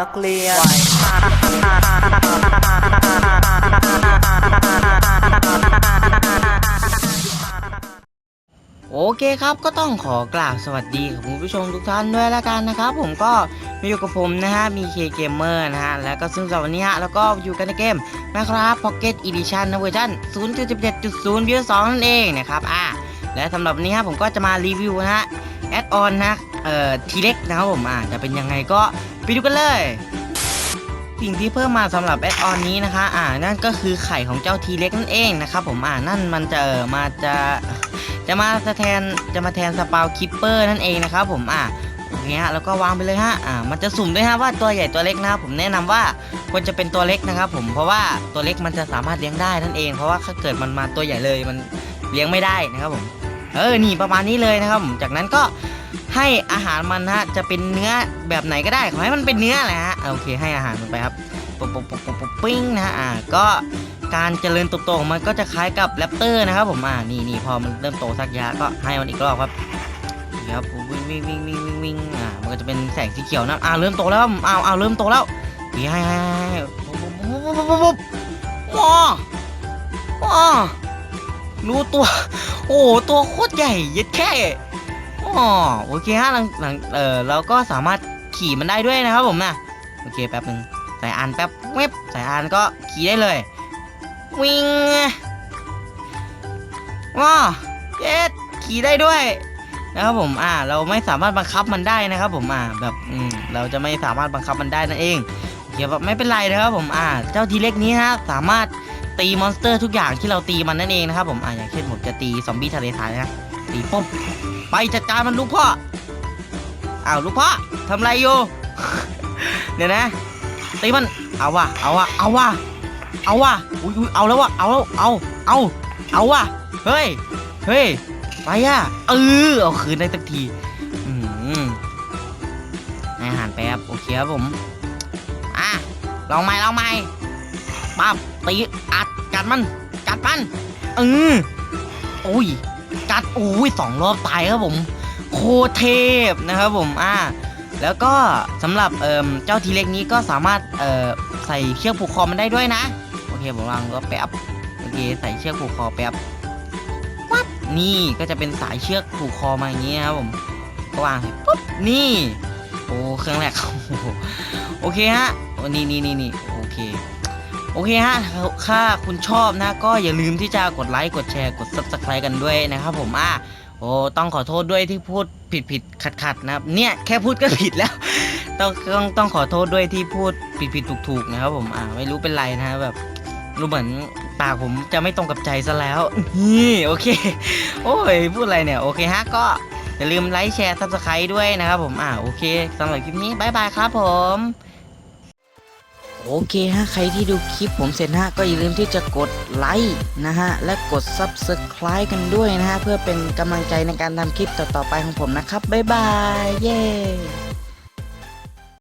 นักเรียนโอเคครับก็ต้องขอกราบสวัสดีกับคุณผู้ชมทุกท่านด้วยละกันนะครับ ผมก็มาอยู่กับผมนะฮะมีเคเกมเมอร์นะฮะแล้วก็ซึ่งสำหรับวันนี้ฮะแล้วก็อยู่กันในเกมนะครับ Pocket Edition นะเวอร์ชัน0.17.0 v 2นั่นเองนะครับอะและสำหรับวันนี้ฮะผมก็จะมารีวิวนะฮะแอดออนนะเอ่อทีเล็กนะครับผมอะจะเป็นยังไงก็ ดูกันเลย สิ่งที่เพิ่มมาสำหรับแอดออนนี้นะคะ อ่า นั่นก็คือไข่ของเจ้าทีเล็กนั่นเองนะครับผม อ่า นั่นมันจะมาจะ จะมาแทน จะมาแทนสปาวคิปเปอร์นั่นเองนะครับผม อ่าโอเคฮะแล้วก็วางไปเลยฮะ อ่า มันจะสุ่มด้วยฮะว่าตัวใหญ่ตัวเล็กนะผมแนะนำว่าควรจะเป็นตัวเล็กนะครับผม เพราะว่าตัวเล็กมันจะสามารถเลี้ยงได้นั่นเอง เพราะว่าถ้าเกิดมันมาตัวใหญ่เลยมันเลี้ยงไม่ได้นะครับผม เออ นี่ประมาณนี้เลยนะครับผม จากนั้นก็ ให้อาหารมันนะฮะจะเป็นเนื้อแบบไหนก็ได้ขอให้มันเป็นเนื้อแหละฮะโอเคให้อาหารมันไปครับปุ๊บปุ๊บปุ๊บปุ๊บปุ๊บปิ้งนะฮะอ่าก็การเจริญเติบโตของมันก็จะคล้ายกับแรปเตอร์นะครับผมอ่านี่นี่พอมันเริ่มโตสักยะก็ให้มันอีกรอบครับนี่ครับวิ่งวิ่งวิ่งวิ่งวิ่งวิ่งอ่ามันก็จะเป็นแสงสีเขียวนะอ่าเริ่มโตแล้วอ้าวอ้าวเริ่มโตแล้วนี่ให้ให้ให้ปุ๊บปุ๊บปุ๊บปุ๊บปุ๊บปุ๊บว้าว้ารู้ตัว โอ้ตัวโคตรใหญ่ย็ดแค่ อ๋อโอเคฮะหลังหลังเออเราก็สามารถขี่มันได้ด้วยนะครับผมนะโอเคแป๊บหนึ่งใส่อานแป๊บเว็บใส่อานก็ขี่ได้เลย วิ่งว้าเจ็ดขี่ได้ด้วยนะครับผมอ่าเราไม่สามารถบังคับมันได้นะครับผมอ่าแบบอืมเราจะไม่สามารถบังคับมันได้นั่นเองเดี๋ยวแบบไม่เป็นไรนะครับผมอ่าเจ้าทีเล็กนี้นะสามารถตีมอนสเตอร์ทุกอย่างที่เราตีมันนั่นเองนะครับผมอ่าอย่างเช่นผมจะตีซอมบี้ทะเลทรายนะ ตีปุ๊บไปจัดการมันลูกพ่ออ้าวลูกพ่อทำไรอยู่เดี๋ยนะตีมันเอาว่ะเอาว่ะเอาว่ะเอาว่ะอุ้ยเอาแล้วว่ะเอาแล้วเอาเอาเอาว่ะเฮ้ยเฮ้ยไปอะเออเอาคืนได้สักทีอืมอาหารแป๊บโอเคครับผมอะลองใหม่ลองใหม่ปั๊บตีอัดกัดมันกัดมันเออโอ้ย กัดโอ้ยสองรอบตายครับผมโคเทพนะครับผมอ่าแล้วก็สำหรับเอ่อเจ้าทีเล็กนี้ก็สามารถเอ่อใส่เชือกผูกคอมันได้ด้วยนะโอเคผมวางก็แป๊บโอเคใส่เชือกผูกคอแป๊บวัดนี่ก็จะเป็นสายเชือกผูกคอมาอย่างนี้ครับผมก็วางปุ๊บนี่โอ้เครื่องแรกโอ้โหโอเคฮะโอ้นี่นี่นี่นี่โอเค โอเคฮะถ้าคุณชอบนะ ก็อย่าลืมที่จะกดไลค์ กดแชร์ กด subscribe กันด้วยนะครับผมอะโอ้ต้องขอโทษด้วยที่พูดผิดผิดขัดขัดนะครับ เนี่ยแค่พูดก็ผิดแล้ว ต้องต้องต้องขอโทษด้วยที่พูดผิดผิดถูกถูกนะครับผมอ่าไม่รู้เป็นไรนะแบบรู้เหมือนปากผมจะไม่ตรงกับใจซะแล้วนี่โอเค โอ้ยพูดอะไรเนี่ยโอเคฮะก็อย่าลืมไลค์แชร์ซับสไครต์ด้วยนะครับผมอ่าโอเคสำหรับคลิปนี้บายบายครับผม โอเคฮะใครที่ดูคลิปผมเสร็จนะฮะก็อย่าลืมที่จะกดไลค์นะฮะและกด Subscribe กันด้วยนะฮะเพื่อเป็นกำลังใจในการทำคลิปต่อๆไปของผมนะครับ บ๊ายบาย เย้